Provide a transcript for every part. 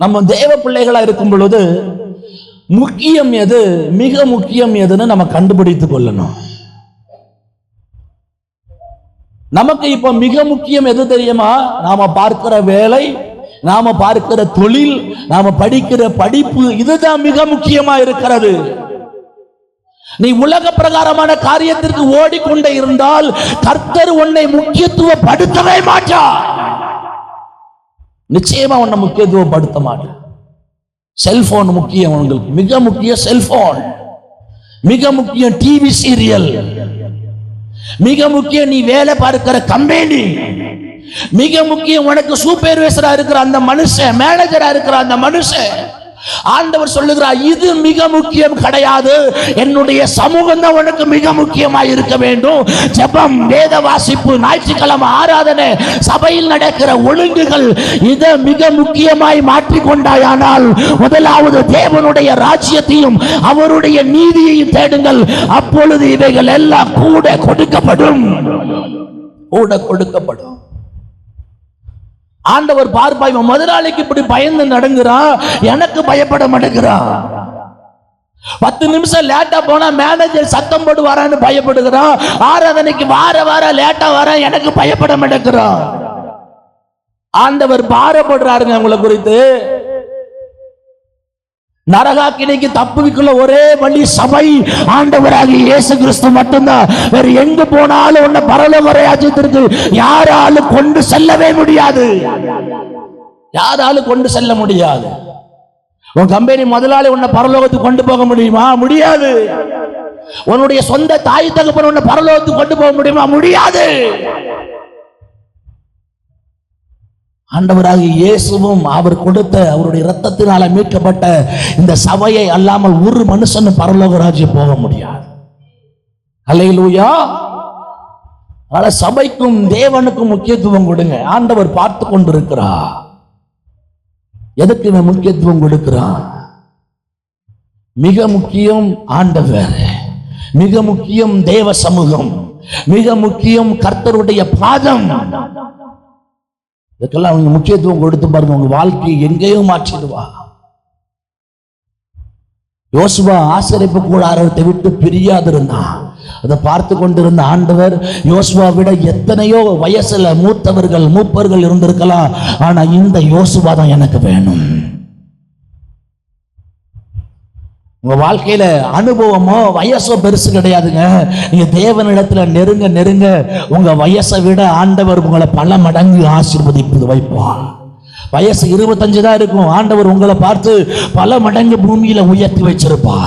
நம்ம தேவ பிள்ளைகளா இருக்கும் பொழுது முக்கியம் எது? மிக முக்கியம் எதுன்னு நம்ம கண்டுபிடித்துக் கொள்ளணும். நமக்கு இப்ப மிக முக்கியம் எது தெரியுமா? நாம பார்க்கிற வேலை நாம பார்க்கிற தொழில் நாம படிக்கிற படிப்பு இதுதான் மிக முக்கியமா இருக்கிறது. நீ உலக பிரகாரமான காரியத்திற்கு ஓடிக்கொண்டே இருந்தால் கர்த்தர் உன்னை முக்கியத்துவப்படுத்தவே மாட்டார். நிச்சயமா உன்னை முக்கியத்துவப்படுத்த மாட்டேன். செல்போன் முக்கியம் உங்களுக்கு. மிக முக்கிய செல்போன் மிக முக்கியம் டிவி சீரியல் மிக முக்கியம் நீ வேலை பார்க்கிற கம்பெனி மிக முக்கியம் உனக்கு சூப்பர்வைசரா இருக்கிற அந்த மனுஷன் மேனேஜரா இருக்கிற அந்த மனுஷன். ஆண்டவர் சொல்லுகிறார் இது மிக முக்கியம் கிடையாது. என்னுடைய சமூகம் தான் உனக்கு மிக முக்கியமா இருக்க வேண்டும். ஜபம் வேத வாசிப்பு ஞாயிற்றுக்கிழமை ஆராதனை சபையில் நடக்கிற ஒழுங்குகள் இதை மிக முக்கியமாய் மாற்றிக்கொண்டாயானால் முதலாவது தேவனுடைய ராஜ்யத்தையும் அவருடைய நீதியையும் தேடுங்கள். அப்பொழுது இவைகள் எல்லாம் கூட கொடுக்கப்படும். கூட கொடுக்கப்படும். ஆண்டவர் பார்ப்பா இவன் முதலாளிக்கு இப்படி பயந்து நடங்குறான் எனக்கு பயப்பட மாட்டேங்கிறான் பத்து நிமிஷம் லேட்டா போனா மேனேஜர் சத்தம் போட்டு வரான்னு பயப்படுகிறான் ஆராதனைக்கு வார வார லேட்டா வர எனக்கு பயப்பட மாட்டேங்கிறான் ஆண்டவர் பாரப்படுறாருங்க உங்களை குறித்து. நரகாக்கினைக்கு தப்புவிக்குள்ள ஒரே வழி சபை. ஆண்டவராகி இயேசு கிறிஸ்து மட்டும்தான். வேற எங்க போனாலும் உன்னை பரலோக ராஜ்யத்திற்கு யாராலும் கொண்டு செல்லவே முடியாது. யாராலும் கொண்டு செல்ல முடியாது. உன் கம்பெனி முதலாளி உன்னை பரலோகத்துக்கு கொண்டு போக முடியுமா? முடியாது. உன்னுடைய சொந்த தாய் தகப்பன் உன்னை பரலோகத்துக்கு கொண்டு போக முடியுமா? முடியாது. ஆண்டவராக இயேசுவும் அவர் கொடுத்த அவருடைய இரத்தத்தினால மீட்கப்பட்ட இந்த சபையை அல்லாமல் ஒரு மனுஷன் பரலோகராஜ்ய போக முடியாது. அலையிலூயா அதனால சபைக்கும் தேவனுக்கும் முக்கியத்துவம் கொடுங்க. ஆண்டவர் பார்த்து கொண்டிருக்கிறார். எதுக்கு இவன் முக்கியத்துவம் கொடுக்கிறான்? மிக முக்கியம் ஆண்டவர். மிக முக்கியம் தேவ சமூகம். மிக முக்கியம் கர்த்தருடைய பாதம். இதுக்கெல்லாம் அவங்க முக்கியத்துவம் கொடுத்து பாருங்க உங்க வாழ்க்கையை எங்கேயும் மாற்றிடுவா. யோசுவா ஆசிரியப்பு கூடாரத்தை விட்டு பிரியாதிருந்தான். அதை பார்த்து கொண்டிருந்த ஆண்டவர் யோசுவா விட எத்தனையோ வயசுல மூத்தவர்கள் மூப்பர்கள் இருந்திருக்கலாம் ஆனா இந்த யோசுவா தான் எனக்கு வேணும். உங்க வாழ்க்கையில அனுபவமோ வயசோ பெருசு கிடையாதுங்க. நீங்க தேவனிடத்துல நெருங்க நெருங்க. உங்க வயசை விட ஆண்டவர் உங்களை பல மடங்கு ஆசீர்வதிப்பது வைப்பார் வயசு இருபத்தஞ்சு தான் இருக்கும். ஆண்டவர் உங்களை பார்த்து பல மடங்கு பூமியில உயர்த்தி வச்சிருப்பா.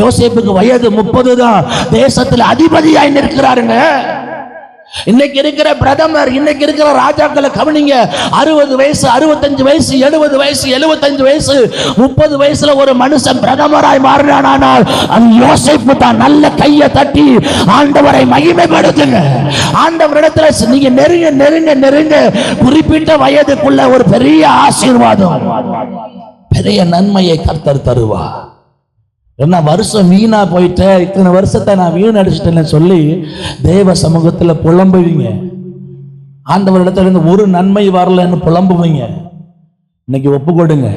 யோசேப்புக்கு வயது முப்பது தான். தேசத்தில் அதிபதியாய் நிற்கிறாருங்க. இன்னைக்கு இருக்கிற பிரதமர் இன்னைக்கு இருக்கிற ராஜாக்களை கவனிங்க. அறுபது வயசு அறுபத்தஞ்சு வயசு எழுபது வயசு எழுபத்தஞ்சு வயசு முப்பது வயசுல ஒரு மனுஷன் பிரதமராய் மாறினானால் அந்த யோசிப்பு தான் நல்ல கையை தட்டி ஆண்டவரை மகிமைப்படுத்துங்க. ஆண்டவரிடத்துல நீங்க நெருங்க நெருங்க நெருங்க. குறிப்பிட்ட வயதுக்குள்ள ஒரு பெரிய ஆசீர்வாதம். பெரிய நன்மையை கர்த்தர் தருவார். என்ன வருஷம் வீணா போயிட்டேன் இத்தனை வருஷத்தை நான் வீண் அடிச்சிட்டேன்னு சொல்லி தேவ சமூகத்தில் புலம்புவீங்க. ஆண்டவரிடத்துல இருந்து ஒரு நன்மை வரலன்னு புலம்புவீங்க. இன்னைக்கு ஒப்பு கொடுங்க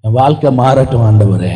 என் வாழ்க்கை மாறட்டும் ஆண்டவரே.